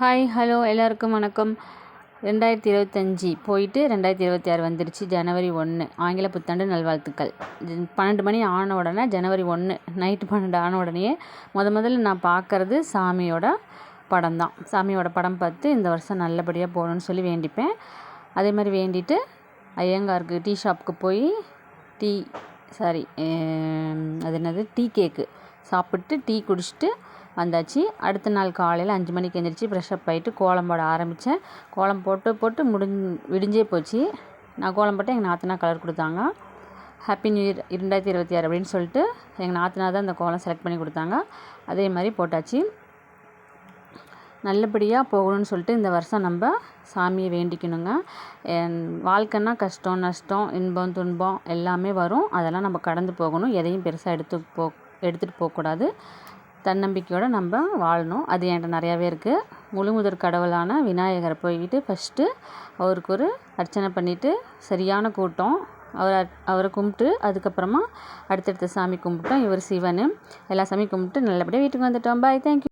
Hi hello எல்லாருக்கும் வணக்கம். ரெண்டாயிரத்தி இருபத்தஞ்சி போயிட்டு ரெண்டாயிரத்தி இருபத்தி ஆறு வந்துருச்சு ஜனவரி ஒன்று ஆங்கில புத்தாண்டு நல்வாழ்த்துக்கள். ஜ- பன்னெண்டு மணி ஆன உடனே ஜனவரி ஒன்று நைட்டு பன்னெண்டு ஆன உடனேயே முத முதல்ல நான் பார்க்கறது சாமியோட படம் தான் சாமியோட படம் பார்த்து இந்த வருஷம் நல்லபடியாக போகணுன்னு சொல்லி வேண்டிப்பேன். அதே மாதிரி வேண்டிட்டு ஐயங்காருக்கு டீ ஷாப்புக்கு போய் டீ சாரி அது என்னது? Tea cake. சாப்பிட்டு டீ குடிச்சிட்டு வந்தாச்சு. அடுத்த நாள் காலையில் அஞ்சு மணிக்கு எந்திரிச்சு ஃப்ரெஷ் அப் ஆகிட்டு கோலம் போட ஆரம்பித்தேன் கோலம் போட்டு போட்டு முடிஞ் விடிஞ்சே போச்சு. நான் கோலம் போட்டு எங்கள் நாத்தனா கலர் கொடுத்தாங்க. ஹாப்பி நியூ இயர் இரண்டாயிரத்தி இருபத்தி ஆறு அப்படின்னு சொல்லிட்டு எங்கள் நாத்தனா தான் அந்த கோலம் செலக்ட் பண்ணி கொடுத்தாங்க. அதே மாதிரி போட்டாச்சு. நல்லபடியாக போகணும்னு சொல்லிட்டு இந்த வருஷம் நம்ம சாமியை வேண்டிக்கணுங்க. என் வாழ்க்கைன்னா கஷ்டம் நஷ்டம் இன்பம் துன்பம் எல்லாமே வரும். அதெல்லாம் நம்ம கடந்து போகணும். எதையும் பெருசாக எடுத்து போ எடுத்துகிட்டு போகக்கூடாது. தன்னம்பிக்கையோடு நம்ம வாழணும். அது என்கிட்ட நிறையாவே இருக்குது முழுமுதற் கடவுளான விநாயகரை போய்கிட்டு ஃபஸ்ட்டு அவருக்கு ஒரு அர்ச்சனை பண்ணிவிட்டு சரியான கூட்டம். அவரை அவரை கும்பிட்டு அதுக்கப்புறமா அடுத்தடுத்த சாமி கும்பிட்டோம். இவர் சிவன். எல்லா சாமி கும்பிட்டு நல்லபடியாக வீட்டுக்கு வந்துட்டோம். Bye thank you